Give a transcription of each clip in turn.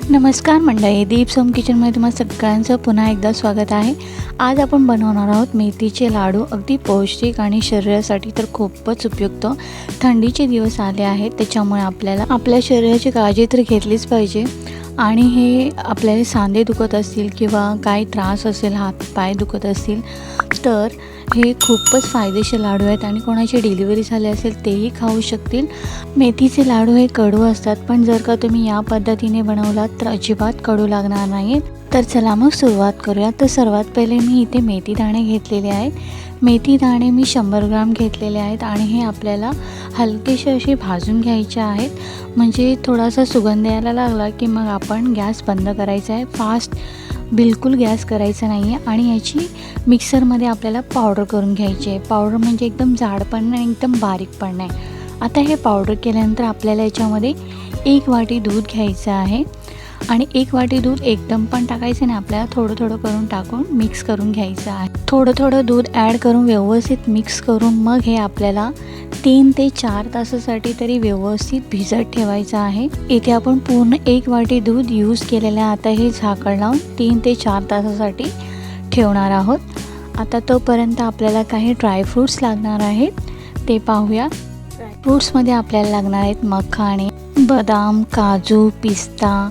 नमस्कार मंडळी दीप सोम किचनमध्ये तुम्हाला सगळ्यांचं पुन्हा एकदा स्वागत आहे. आज आपण बनवणार आहोत मेथीचे लाडू. अगदी पौष्टिक आणि शरीरासाठी तर खूपच उपयुक्त. थंडीचे दिवस आले आहेत त्याच्यामुळे आपल्याला आपल्या शरीराची काळजी तर घेतलीच पाहिजे. आणि हे आपल्याला सांधे दुखत असतील किंवा काही त्रास असेल हात पाय दुखत असतील तर हे खूपच फायदेशीर लाडू आहेत आणि कोणाची डिलिव्हरी झाली असेल तेही खाऊ शकतील. मेथीचे लाडू हे कडू असतात पण जर का तुम्ही या पद्धतीने बनवलात तर अजिबात कडू लागणार नाहीत. तर चला मग सुरुवात करूया. तर सर्वात पहिले मी इथे मेथी दाणे घेतलेले आहेत. मेथी दाणे मी शंभर ग्राम घेतलेले आहेत आणि हे आपल्याला हलकेसे असे भाजून घ्यायचे आहेत. म्हणजे थोडासा सुगंध यायला लागला की मग आपण गॅस बंद करायचा आहे. फास्ट बिलकुल गॅस करायचा नाही आहे आणि याची मिक्सरमध्ये आपल्याला पावडर करून घ्यायची आहे. पावडर म्हणजे एकदम जाड पण नाही एकदम बारीक पण नाही. आता हे पावडर केल्यानंतर आपल्याला याच्यामध्ये एक वाटी दूध घ्यायचं आहे. आणि एक वाटी दूध एकदम पण टाकायचं नाही. आपल्याला थोडं थोडं करून टाकून मिक्स करून घ्यायचं आहे. थोडं थोडं दूध ॲड करून व्यवस्थित मिक्स करून मग हे आपल्याला तीन ते चार तासासाठी तरी व्यवस्थित भिजत ठेवायचं आहे. इथे आपण पूर्ण एक वाटी दूध यूज केलेलं आहे. आता हे झाकण लावून तीन ते चार तासासाठी ठेवणार आहोत. आता तोपर्यंत आपल्याला काही ड्रायफ्रूट्स लागणार आहेत. ते पाहूया. फ्रूट्समध्ये आपल्याला लागणार आहेत मखाणे बदाम काजू पिस्ता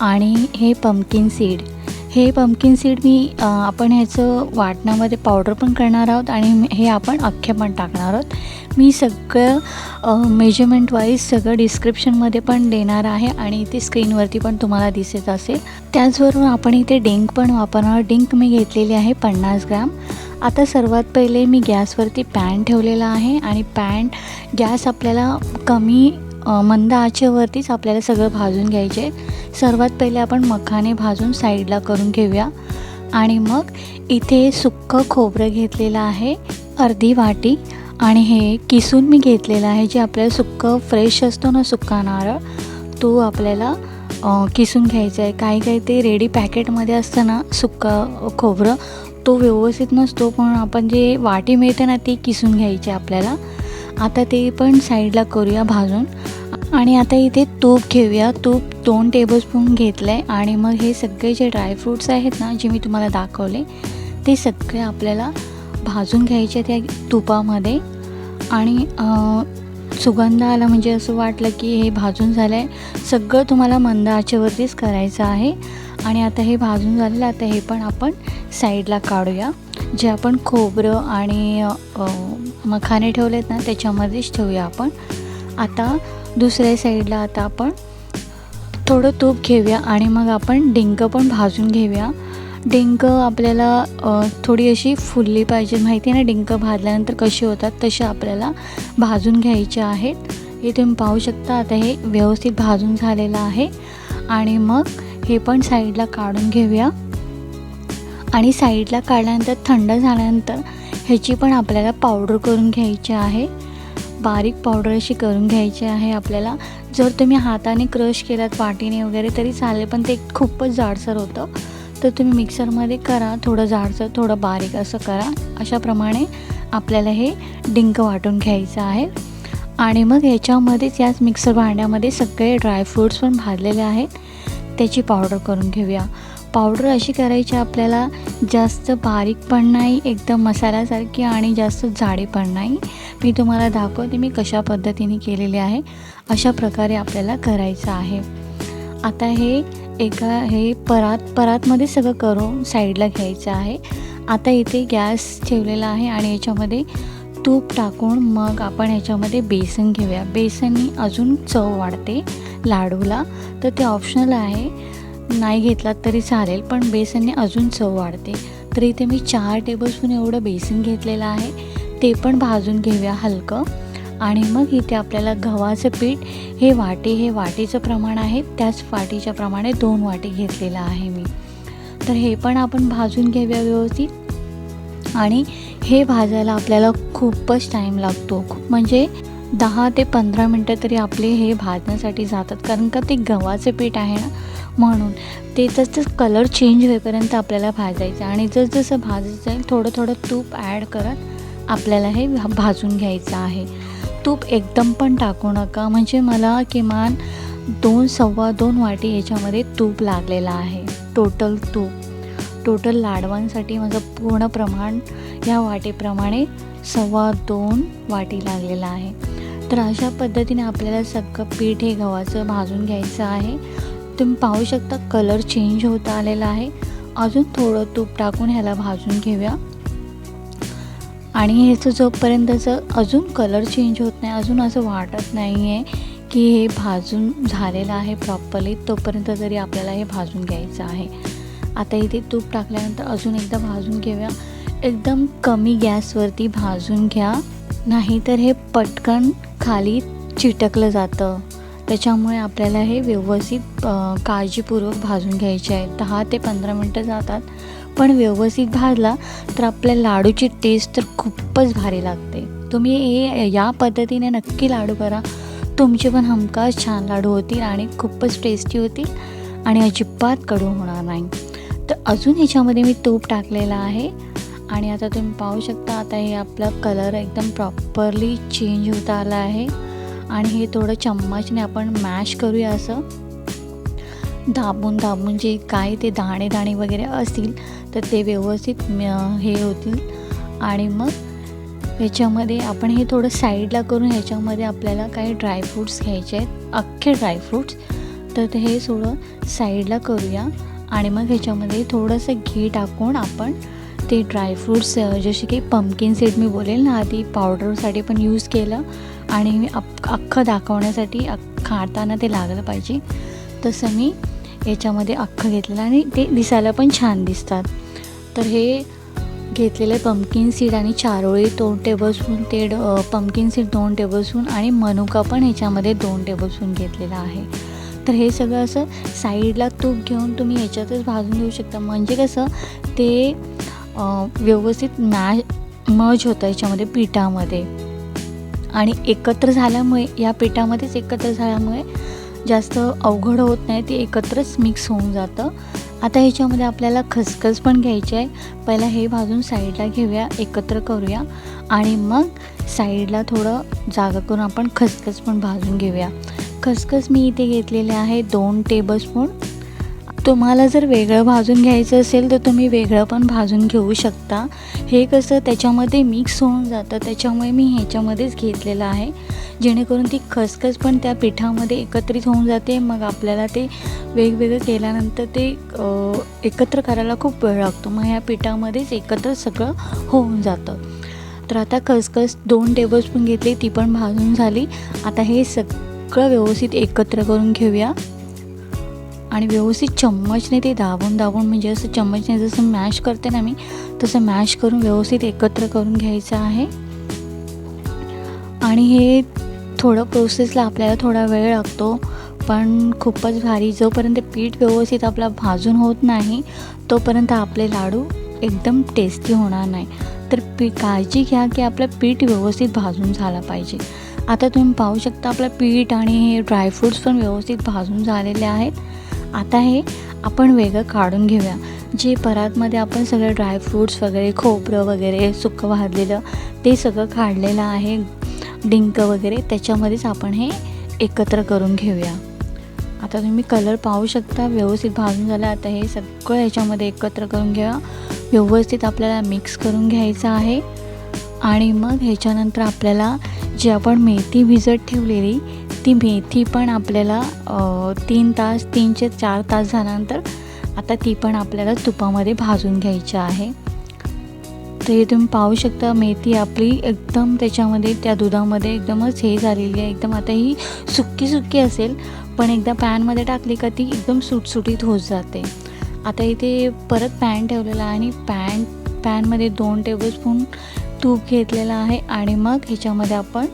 आणि हे पंपकिन सीड हे पंपकिन सीड मी आपण ह्याचं वाटणामध्ये पावडर पण करणार आहोत आणि हे आपण अख्खे पण टाकणार आहोत. मी सगळं मेजरमेंट वाईज सगळं डिस्क्रिप्शनमध्ये पण देणार आहे आणि इथे स्क्रीनवरती पण तुम्हाला दिसत असेल. त्याचबरोबर आपण इथे डिंक पण वापरणार डिंक मी घेतलेली आहे पन्नास ग्राम. आता सर्वात पहिले मी गॅसवरती पॅन ठेवलेला आहे आणि पॅन गॅस आपल्याला कमी मंद आचेवरतीच आपल्याला सगळं भाजून घ्यायचे. सर्वात पहिले आपण मखाने भाजून साईडला करून घेऊया. आणि मग इथे सुक्कं खोबरं घेतलेलं आहे अर्धी वाटी. आणि हे किसून मी घेतलेलं आहे जे आपल्याला सुक्कं फ्रेश असतो ना सुक्का नारळ तो आपल्याला किसून घ्यायचा आहे. काही काही ते रेडी पॅकेटमध्ये असतं ना सुक्का खोबरं तो व्यवस्थित नसतो पण आपण जे वाटी मिळते ना ती किसून घ्यायची आहे आपल्याला. आता ते पण साईडला करूया भाजून. आणि आता इथे तूप घेऊया. तूप दोन टेबलस्पून घेतलं आहे आणि मग हे सगळे जे ड्रायफ्रूट्स आहेत ना जे मी तुम्हाला दाखवले ते सगळे आपल्याला भाजून घ्यायचे त्या तुपामध्ये. आणि सुगंध आला म्हणजे असं वाटलं की हे भाजून झालं आहे सगळं तुम्हाला मंद आचेवरतीच करायचं आहे. आणि आता हे भाजून झालेलं आता हे पण आपण साईडला काढूया. जे आपण खोबरं आणि मखाने ठेवलेत ना त्याच्यामध्येच ठेवूया आपण. आता दुसऱ्या साईडला आता आपण थोडं तूप घेऊया आणि मग आपण डिंक पण भाजून घेऊया. डिंक आपल्याला थोडी अशी फुलली पाहिजे. माहिती आहे ना डिंक भाजल्यानंतर कशी होतात? तसे आपल्याला भाजून घ्यायचे आहेत. हे तुम्ही पाहू शकता आता हे व्यवस्थित भाजून झालेलं आहे. आणि मग हे पण साईडला काढून घेऊया. आणि साईडला काढल्यानंतर थंड झाल्यानंतर ह्याची पण आपल्याला पावडर करून घ्यायची आहे. बारीक पावडर अशी करून घ्यायची आहे आपल्याला. जर तुम्ही हाताने क्रश केलात वाटीने वगैरे तरी चालेल पण ते खूपच जाडसर होतं. तर तुम्ही मिक्सरमध्ये करा थोडं जाडसर थोडं बारीक असं करा. अशाप्रमाणे आपल्याला हे डिंक वाटून घ्यायचं आहे. आणि मग याच्यामध्येच याच मिक्सर भांड्यामध्ये सगळे ड्रायफ्रूट्स पण भाजलेले आहेत. त्याची पावडर करून घेऊया. पावडर अशी करायची आपल्याला जास्त बारीक पण नाही एकदम मसाल्यासारखी आणि जास्त जाडी पण नाही. मी तुम्हाला दाखवते मी कशा पद्धतीने केलेली आहे. अशा प्रकारे आपल्याला करायचं आहे. आता हे एका हे परात परातमध्ये सगळं करून साईडला घ्यायचं आहे. आता इथे गॅस ठेवलेला आहे आणि याच्यामध्ये तूप टाकून मग आपण ह्याच्यामध्ये बेसन घेऊया. बेसननी अजून चव वाढते लाडूला. तर ते ऑप्शनल आहे. नाही घेतलात तरी चालेल पण बेसनने अजून चव वाढते. तर इथे मी चार टेबलस्पून एवढं बेसन घेतलेलं आहे. ते पण भाजून घेऊया हलकं. आणि मग इथे आपल्याला गव्हाचं पीठ हे वाटी हे वाटीचं प्रमाण आहे. त्याच वाटीच्या प्रमाणे दोन वाटी घेतलेलं आहे मी. तर हे पण आपण भाजून घेऊया व्यवस्थित. आणि हे भाजायला आपल्याला खूपच टाईम लागतो. खूप म्हणजे दहा ते पंधरा मिनटं तरी आपले हे भाजण्यासाठी जातात. कारण का ते गव्हाचे पीठ आहे ना म्हणून. ते जसं कलर चेंज होईपर्यंत आपल्याला भाजायचं आणि जसजसं भाजत जाईल थोडं थोडं तूप ॲड करत आपल्याला हे भाजून घ्यायचं आहे. तूप एकदम पण टाकू नका म्हणजे मला किमान दोन सव्वा दोन वाटी याच्यामध्ये तूप लागलेलं आहे. टोटल तूप. टोटल लाडवांसाठी माझं पूर्ण प्रमाण या वाटीप्रमाणे सव्वा दोन वाटी लागलेलं आहे. तर अशा पद्धतीने आपल्याला सगळं पीठ हे गव्हाचं भाजून घ्यायचं आहे. तुम्ही पाहू शकता कलर चेंज होत आलेला आहे. अजून थोडं तूप टाकून ह्याला भाजून घेऊया. आणि ह्याचं जोपर्यंतचं अजून कलर चेंज होत नाही अजून असं वाटत नाही आहे की हे भाजून झालेलं आहे प्रॉपरली तोपर्यंत तरी आपल्याला हे भाजून घ्यायचं आहे. आता इथे तूप टाकल्यानंतर अजून एकदा भाजून घेऊया. एकदम कमी गॅसवरती भाजून घ्या. नाहीतर हे पटकन खाली चिटकलं जातं. त्याच्यामुळे आपल्याला हे व्यवस्थित काळजीपूर्वक भाजून घ्यायचे आहे. दहा ते पंधरा मिनटं जातात. पण व्यवस्थित भाजला तर आपल्या लाडूची टेस्ट तर खूपच भारी लागते. तुम्ही हे या पद्धतीने नक्की लाडू करा. तुमचे पण हमखास छान लाडू होतील आणि खूपच टेस्टी होतील आणि अजिबात कडू होणार नाही. तर अजून ह्याच्यामध्ये मी तूप टाकलेलं आहे. आणि आता तुम्ही पाहू शकता आता हे आपलं कलर एकदम प्रॉपरली चेंज होत आला आहे. आणि हे थोडं चम्मचने आपण मॅश करूया असं. दाबून दाबून जे काय ते दाणे दाणे वगैरे असतील तर ते व्यवस्थित म- हे होतील. आणि मग ह्याच्यामध्ये आपण हे थोडं साईडला करून ह्याच्यामध्ये आपल्याला काही ड्रायफ्रूट्स घ्यायचे आहेत. अख्खे ड्रायफ्रूट्स तर ते हे थोडं साईडला करूया. आणि मग ह्याच्यामध्ये थोडंसं घी टाकून आपण ते ड्रायफ्रूट्स जसे की पम्पकिन सीड मी बोलेल ना आधी पावडरसाठी पण यूज केलं. आणि मी अख अख्खं दाखवण्यासाठी अख खाताना ते लागलं पाहिजे. तसं मी याच्यामध्ये अख्खं घेतलेलं आणि ते दिसायला पण छान दिसतात. तर हे घेतलेले पम्पकिन सीड आणि चारोळी दोन टेबलस्पून ते पम्पकिन सीड दोन टेबलस्पून आणि मनुका पण ह्याच्यामध्ये दोन टेबलस्पून घेतलेला आहे. तर हे सगळं असं साईडला तूप घेऊन तुम्ही ह्याच्यातच भाजून घेऊ शकता. म्हणजे कसं ते व्यवस्थित मॅ मज होतं याच्यामध्ये पिठामध्ये. आणि एकत्र झाल्यामुळे या पिठामध्येच एकत्र झाल्यामुळे जास्त अवघड होत नाही ते एकत्रच मिक्स होऊन जातं. आता ह्याच्यामध्ये आपल्याला खसखस पण घ्यायची आहे. पहिला हे भाजून साईडला घेऊया एकत्र करूया. आणि मग साईडला थोडं जागा करून आपण खसखस पण भाजून घेऊया. खसखस मी इथे घेतलेले आहे दोन टेबलस्पून तुम्हाला जर वेगळं भाजून घ्यायचं असेल तर तुम्ही वेगळं पण भाजून घेऊ शकता. हे कसं त्याच्यामध्ये मिक्स होऊन जातं. त्याच्यामुळे मी ह्याच्यामध्येच घेतलेलं आहे. जेणेकरून ती खसखस पण त्या पिठामध्ये एकत्रित होऊन जाते. मग आपल्याला ते वेगवेगळं केल्यानंतर ते एकत्र करायला खूप वेळ लागतो. मग ह्या पिठामध्येच एकत्र सगळं होऊन जातं. तर आता खसखस दोन टेबलस्पून घेतली ती पण भाजून झाली. आता हे सगळं व्यवस्थित एकत्र करून घेऊया. आणि व्यवस्थित चम्मचने ते दाबून दाबून म्हणजे असं चम्मचने जसं मॅश करते ना मी तसं मॅश करून व्यवस्थित एकत्र करून घ्यायचं आहे. आणि हे थोडं प्रोसेसला आपल्याला थोडा वेळ लागतो पण खूपच भारी. जोपर्यंत पीठ व्यवस्थित आपला भाजून होत नाही तोपर्यंत आपले लाडू एकदम टेस्टी होणार नाही. तर पी काळजी घ्या की आपलं पीठ व्यवस्थित भाजून झाला पाहिजे. आता तुम्ही पाहू शकता आपलं पीठ आणि हे ड्रायफ्रूट्स पण व्यवस्थित भाजून झालेले आहेत. आता हे आपण वेगळं काढून घेऊया. जे परातमध्ये आपण सगळे ड्रायफ्रूट्स वगैरे खोबरं वगैरे सुकं भाजलेलं ते सगळं काढलेलं आहे डिंक वगैरे त्याच्यामध्येच आपण हे एकत्र करून घेऊया. आता तुम्ही कलर पाहू शकता व्यवस्थित भाजून झालं. आता हे सगळं ह्याच्यामध्ये एकत्र करून घ्या. व्यवस्थित आपल्याला मिक्स करून घ्यायचं आहे. आणि मग ह्याच्यानंतर आपल्याला जी आपण मेथी भिजत ठेवलेली ती मेथी पण आपल्याला तीन तास तीनचे चार तास झाल्यानंतर आता ती पण आपल्याला तुपामध्ये भाजून घ्यायची आहे. तर हे तुम्ही पाहू शकता मेथी आपली एकदम त्याच्यामध्ये त्या दुधामध्ये एकदमच हे झालेली आहे. एकदम आता ही सुक्की सुक्की असेल पण एकदा पॅनमध्ये टाकली का ती एकदम सुटसुटीत होत जाते. आता इथे परत पॅन ठेवलेला आहे आणि पॅन पॅनमध्ये दोन टेबलस्पून तूप घेतलेलं आहे आणि मग ह्याच्यामध्ये आपण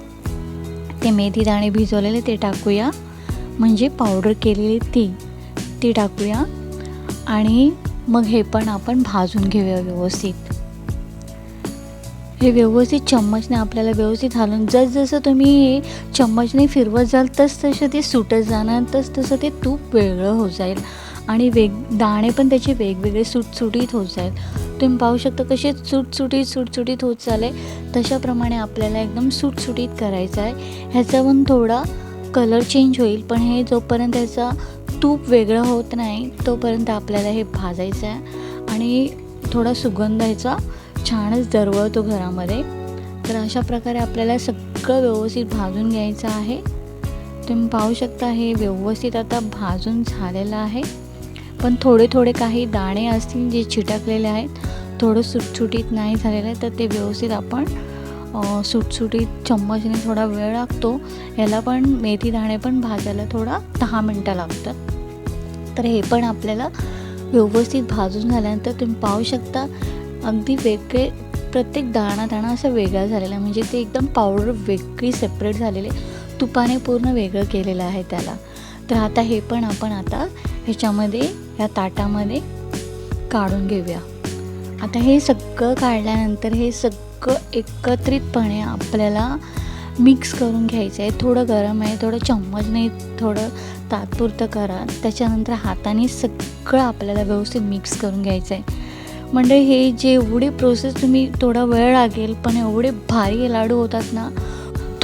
ते मेथी दाणे भिजवलेले ते टाकूया. म्हणजे पावडर केलेली ती ती टाकूया. आणि मग हे पण आपण भाजून घेऊया व्यवस्थित. हे व्यवस्थित चम्मचने आपल्याला व्यवस्थित घालून जसजसं तुम्ही हे चम्मचने फिरवत जाल तस तसं ते सुटत जाणार तस तसं ते तूप वेगळं होत जाईल. आणि वेग दाणे पण त्याचे वेगवेगळे सुटसुटीत होत जाईल. तुम्ही पाहू शकता कसे सुटसुटीत सुटसुटीत होत चाले तशाप्रमाणे आपल्याला एकदम सुटसुटीत करायचं आहे. ह्याचा पण थोडा कलर चेंज होईल पण हे जोपर्यंत ह्याचा तूप वेगळं होत नाही तोपर्यंत आपल्याला हे भाजायचं आहे. आणि थोडा सुगंध ह्याचा छानच दरवळतो घरामध्ये. तर अशा प्रकारे आपल्याला सगळं व्यवस्थित भाजून घ्यायचं आहे. तुम्ही पाहू शकता हे व्यवस्थित आता भाजून झालेलं आहे. पण थोडे थोडे काही दाणे असतील जे चिटकलेले आहेत थोडं सुटसुटीत नाही झालेलं आहे तर ते व्यवस्थित आपण सुटसुटीत चम्मचने थोडा वेळ लागतो. याला पण मेथी दाणे पण भाजायला थोडा दहा मिनटं लागतात. तर हे पण आपल्याला व्यवस्थित भाजून झाल्यानंतर तुम्ही पाहू शकता अगदी वेगळे प्रत्येक दाणा दाणा असं वेगळा झालेला आहे. म्हणजे ते एकदम पावडर वेगळी सेपरेट झालेले तुपाने पूर्ण वेगळं केलेलं आहे त्याला. तर आता हे पण आपण आता ह्याच्यामध्ये या ताटामध्ये काढून घेऊया. आता हे सगळं काढल्यानंतर हे सगळं एकत्रितपणे आपल्याला मिक्स करून घ्यायचं आहे. थोडं गरम आहे थोडं चम्मचने थोडं तात्पुरतं करा. त्याच्यानंतर हाताने सगळं आपल्याला व्यवस्थित मिक्स करून घ्यायचं आहे म्हणजे हे जे एवढी प्रोसेस तुम्ही थोडा वेळ लागेल पण एवढे भारी लाडू होतात ना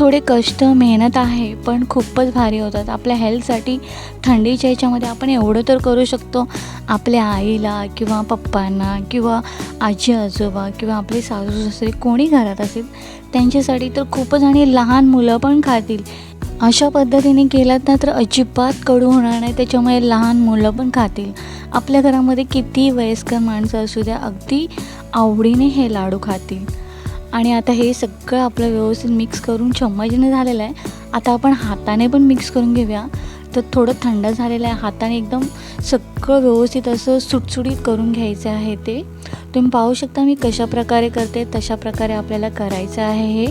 थोडे कष्ट मेहनत आहे पण खूपच भारी होतात. आपल्या हेल्थसाठी थंडीच्या ह्याच्यामध्ये आपण एवढं तर करू शकतो. आपल्या आईला किंवा पप्पांना किंवा आजी आजोबा किंवा आपले सासू सासरे कोणी घरात असेल त्यांच्यासाठी तर खूपच आणि लहान मुलं पण खातील. अशा पद्धतीने केलात ना तर अजिबात कडू होणार नाही. त्याच्यामुळे लहान मुलं पण खातील. आपल्या घरामध्ये किती वयस्कर माणसं असू द्या अगदी आवडीने हे लाडू खातील. आणि आता हे सगळं आपलं व्यवस्थित मिक्स करून चम्मचने झालेलं आहे. आता आपण हाताने पण मिक्स करून घेऊया. तर थोडं थंड झालेलं आहे. हाताने एकदम सगळं व्यवस्थित असं सुटसुटीत करून घ्यायचं आहे ते. तुम्ही पाहू शकता मी कशा प्रकारे करते तशा प्रकारे आपल्याला करायचं आहे हे.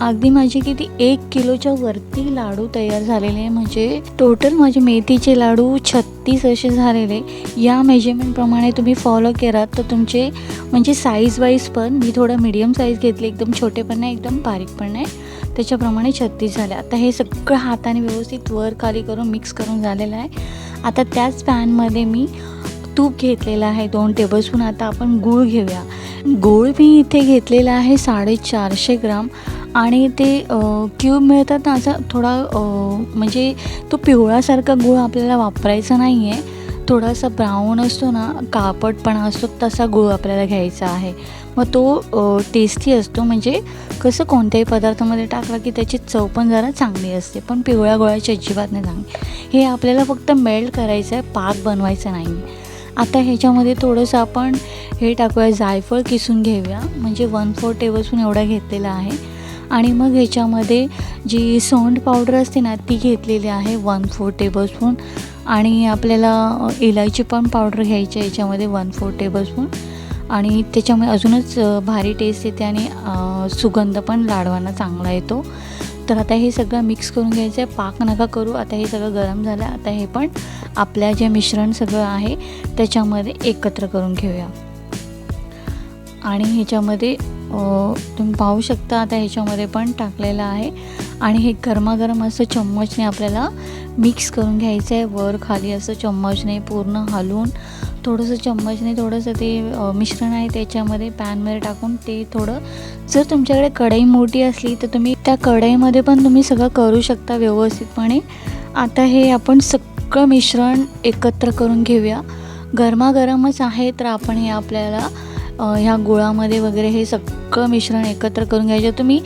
अगदी माझे किती एक किलोच्या वरती लाडू तयार झालेले आहे. म्हणजे टोटल माझे मेथीचे लाडू छत्तीस असे झालेले या मेजरमेंटप्रमाणे तुम्ही फॉलो केलात तर तुमचे म्हणजे साईज वाईज पण मी थोडं मीडियम साईज घेतली एकदम छोटे पण नाही एकदम बारीक पण नाही त्याच्याप्रमाणे छत्तीस झाले. आता हे सगळं हाताने व्यवस्थित वर खाली करून मिक्स करून झालेलं आहे. आता त्याच पॅनमध्ये मी तूप घेतलेलं आहे दोन टेबलस्पून आता आपण गूळ घेऊया. गूळ मी इथे घेतलेला आहे साडेचारशे ग्राम. आणि ते क्यूब मिळतात ना असा थोडा म्हणजे तो पिवळासारखा गूळ आपल्याला वापरायचा नाही आहे थोडासा ब्राऊन असतो ना कापटपणा असतो तसा गूळ आपल्याला घ्यायचा आहे. मग तो टेस्टी असतो. म्हणजे कसं कोणत्याही पदार्थामध्ये टाकला की त्याची चव पण जरा चांगली असते पण पिवळ्या गोळ्याची अजिबात नाही चांगली. हे आपल्याला फक्त मेल्ट करायचं आहे पाक बनवायचा नाही. आता ह्याच्यामध्ये थोडंसं आपण हे टाकूया जायफळ किसून घेऊया. म्हणजे वन फोर टेबलस्पून एवढा घेतलेला आहे. आणि मग ह्याच्यामध्ये जी सोंड पावडर असते ना ती घेतलेली आहे वन फोर टेबलस्पून आणि आपल्याला इलायची पण पावडर घ्यायची आहे याच्यामध्ये वन फोर टेबलस्पून आणि त्याच्यामुळे अजूनच भारी टेस्ट येते आणि सुगंध पण लाडवांना चांगला येतो. तर आता हे सगळं मिक्स करून घ्यायचं आहे. पाक नका करू. आता हे सगळं गरम झालं. आता हे पण आपल्या जे मिश्रण सगळं आहे त्याच्यामध्ये एकत्र करून घेऊया. आणि ह्याच्यामध्ये तुम्ही पाहू शकता आता ह्याच्यामध्ये पण टाकलेलं आहे. आणि हे गरमागरम असं चम्मचने आपल्याला मिक्स करून घ्यायचं आहे वर खाली असं चम्मचने पूर्ण हलवून थोडंसं चम्मचने थोडंसं ते मिश्रण आहे त्याच्यामध्ये पॅनमध्ये टाकून ते थोडं जर तुमच्याकडे कढई मोठी असली तर तुम्ही त्या कढईमध्ये पण तुम्ही सगळं करू शकता व्यवस्थितपणे. आता हे आपण सगळं मिश्रण एकत्र करून घेऊया. गरमागरमच आहे तर आपण हे आपल्याला ह्या गुळामध्ये वगैरे हे सगळं मिश्रण एकत्र करून घ्यायचं. तुम्ही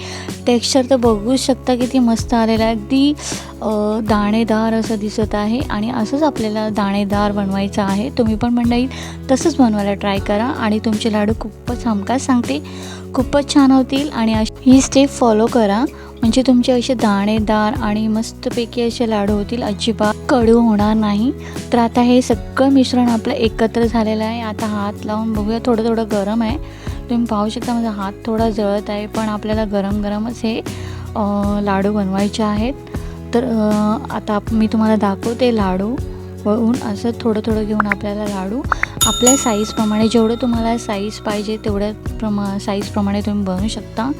टेक्स्चर तर बघूच शकता किती मस्त आलेलं आहे. अगदी दाणेदार असं दिसत आहे आणि असंच आपल्याला दाणेदार बनवायचं आहे. तुम्ही पण मंडळी तसंच बनवायला ट्राय करा आणि तुमचे लाडू खूपच हमखास सांगते. खूपच छान होतील आणि ही स्टेप फॉलो करा. म्हणजे तुमचे असे दाणेदार आणि मस्तपैकी असे लाडू होतील अजिबात कडू होणार नाही. तर आता हे सगळं मिश्रण आपलं एकत्र झालेलं आहे. आता हात लावून बघूया थोडं थोडं गरम आहे. तुम्ही पाहू शकता माझा हात थोडा जळत आहे पण आपल्याला गरम गरमच हे लाडू बनवायचे आहेत. तर आता आप- मी तुम्हाला दाखवते लाडू वळून. असं थोडं थोडं घेऊन आपल्याला लाडू. आपल्या साईजप्रमाणे जेवढं तुम्हाला साईज पाहिजे तेवढ्या प्रमा साईजप्रमाणे तुम्ही बनवू शकता.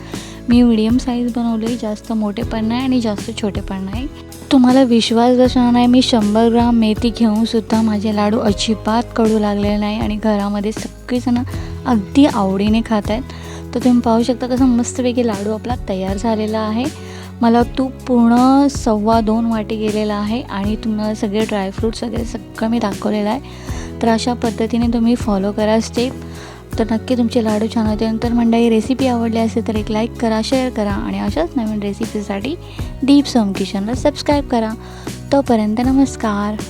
मी मिडियम साईज बनवली जास्त मोठे पण नाही आणि जास्त छोटे पण नाही. तुम्हाला विश्वास बसणार नाही मी शंभर ग्राम मेथी घेऊनसुद्धा माझे लाडू अजिबात कडू लागलेले नाही आणि घरामध्ये सगळीजणं अगदी आवडीने खात आहेत तर तुम्ही पाहू शकता कसं मस्तपैकी लाडू आपला तयार झालेला आहे. मला तूप पूर्ण सव्वा दोन वाटी गेलेला आहे आणि तुम्हाला सगळे ड्रायफ्रूट्स वगैरे सगळं मी दाखवलेलं आहे. तर अशा पद्धतीने तुम्ही फॉलो करा स्टेप तर नक्की तुमचे लाडू छान होते. नंतर मंडळी रेसिपी आवडली असेल तर एक लाईक करा शेअर करा आणि अशाच नवीन रेसिपीसाठी दीप सोम किचनला सबस्क्राईब करा. तोपर्यंत नमस्कार.